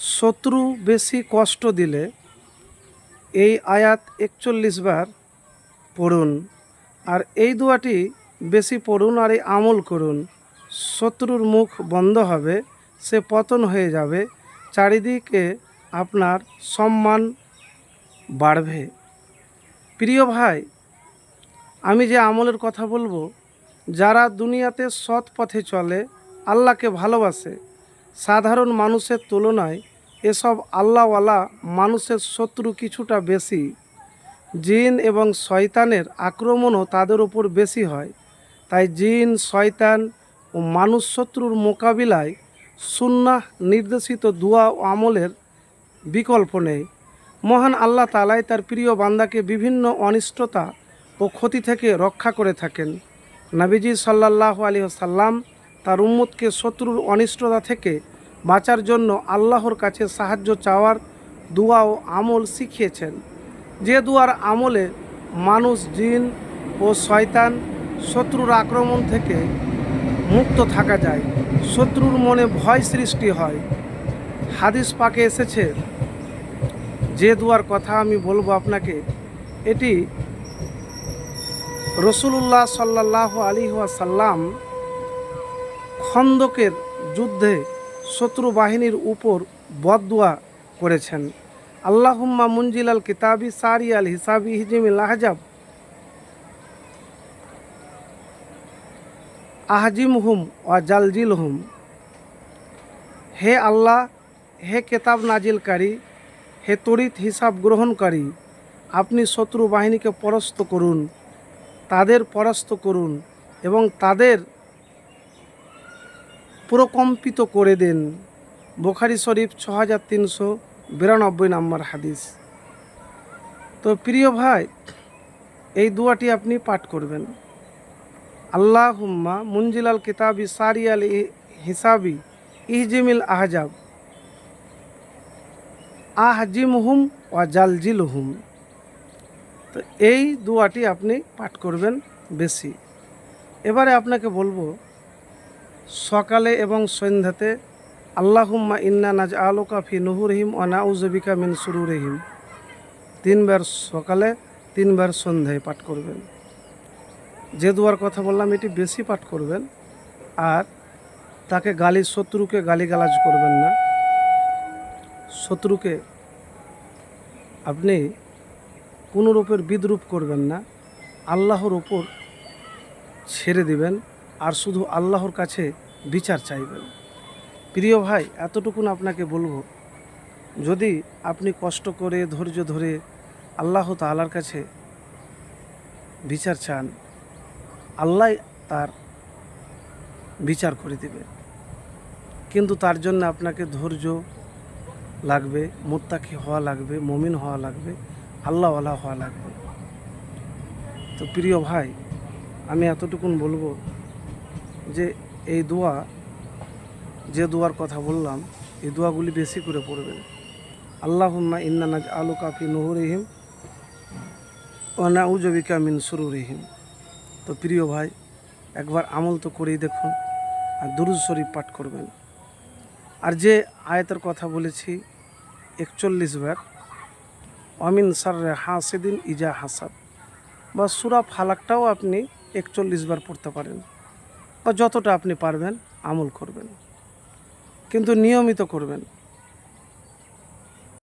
শত্রু বেশি কষ্ট দিলে এই আয়াত একচল্লিশ বার পড়ুন। আর এই দোয়াটি বেশি পড়ুন আর এই আমল করুন। শত্রুর মুখ বন্ধ হবে, সে পতন হয়ে যাবে, চারিদিকে আপনার সম্মান বাড়বে। প্রিয় ভাই, আমি যে আমলের কথা বলব, যারা দুনিয়াতে সৎ পথে চলে, আল্লাহকে ভালোবাসে, সাধারণ মানুষের তুলনায় এসব আল্লাহওয়ালা মানুষের শত্রু কিছুটা বেশি। জিন এবং শয়তানের আক্রমণও তাদের উপর বেশি হয়। তাই জিন, শয়তান ও মানুষ শত্রুর মোকাবিলায় সুন্নাহ নির্দেশিত দুয়া ও আমলের বিকল্প নেই। মহান আল্লাহ তালাই তার প্রিয় বান্দাকে বিভিন্ন অনিষ্টতা ও ক্ষতি থেকে রক্ষা করে থাকেন। নাবিজি সাল্লাহ আলী সাল্লাম তার উম্মতকে শত্রুর অনিষ্টতা থেকে বাঁচার জন্য আল্লাহর কাছে সাহায্য চাওয়ার দুয়া ও আমল শিখিয়েছেন। যে দুয়ার আমলে মানুষ জিন ও শয়তান শত্রুর আক্রমণ থেকে মুক্ত থাকা যায়, শত্রুর মনে ভয় সৃষ্টি হয়। হাদিস পাকে এসেছে, যে দুয়ার কথা আমি বলব আপনাকে, এটি রসুল্লাহ সাল্লাহ আলী সাল্লাম খন্দকের যুদ্ধে শত্রু বাহিনীর উপর বদদুয়া করেছেন। আল্লাহুম্মা মুঞ্জিল আল কিতাবি সারি আল হিসাবি হিজিমিল আহজাব। আহজিম হুম ও জালজিল হুম হে আল্লাহ, হে কেতাব নাজিলকারী, হে তড়িৎ হিসাব গ্রহণকারী, আপনি শত্রু বাহিনীকে পরাস্ত করুন, তাদের পরাস্ত করুন এবং তাদের প্রকম্পিত করে দেন বোখারি শরীফ ছ হাজার তিনশো বিরানব্বই নম্বর হাদিস। তো প্রিয় ভাই, এই দুয়াটি আপনি পাঠ করবেন। আল্লাহ হুম্মা মুঞ্জিলাল কিতাবি সারি আল হিসাবি ইহজিমিল আহজাব। আহজিম হুম ওয়া জালজিল হুম তো এই দুয়াটি আপনি পাঠ করবেন বেশি। এবারে আপনাকে বলব সকালে এবং সন্ধ্যাতে, আল্লাহুম্মা ইন্না নাজ আলোকা ফি নুহুরহিম ও নাউজবিকা মিন সুরুরহিম। তিনবার সকালে, তিনবার সন্ধ্যায় পাঠ করবেন। যে দুয়ার কথা বললাম, এটি বেশি পাঠ করবেন। আর তাকে গালি, শত্রুকে গালিগালাজ করবেন না। শত্রুকে আপনি কোনো রূপের বিদ্রুপ করবেন না। আল্লাহর ওপর ছেড়ে দিবেন। আর শুধু আল্লাহর কাছে বিচার চাইবেন। প্রিয় ভাই, এতটুকুন আপনাকে বলব, যদি আপনি কষ্ট করে, ধৈর্য ধরে আল্লাহ তালার কাছে বিচার চান, আল্লাহ তার বিচার করে দেবে কিন্তু তার জন্য আপনাকে ধৈর্য লাগবে, মোত্তাকি হওয়া লাগবে, মমিন হওয়া লাগবে, আল্লাহওয়ালা হওয়া লাগবে। তো প্রিয় ভাই, আমি এতটুকুন বলব যে এই দোয়া, যে দোয়ার কথা বললাম, এই দোয়াগুলি বেশি করে পড়বেন। আল্লাহুম্মা ইন্না নাজ আলু কাফি নুহুরিহিম ও নাউজবিকা মিন সুরুরিহিম। তো প্রিয় ভাই, একবার আমল তো করেই দেখুন আর দুরুজ শরীফ পাঠ করবেন। আর যে আয়াতের কথা বলেছি, একচল্লিশ বার, অমিন সার্রে হাসিদিন ইজা হাসাদ। বা সুরা ফালাকটাও আপনি একচল্লিশ বার পড়তে পারেন। বা যতটা আপনি পারবেন আমল করবেন। কিন্তু নিয়মিত করবেন।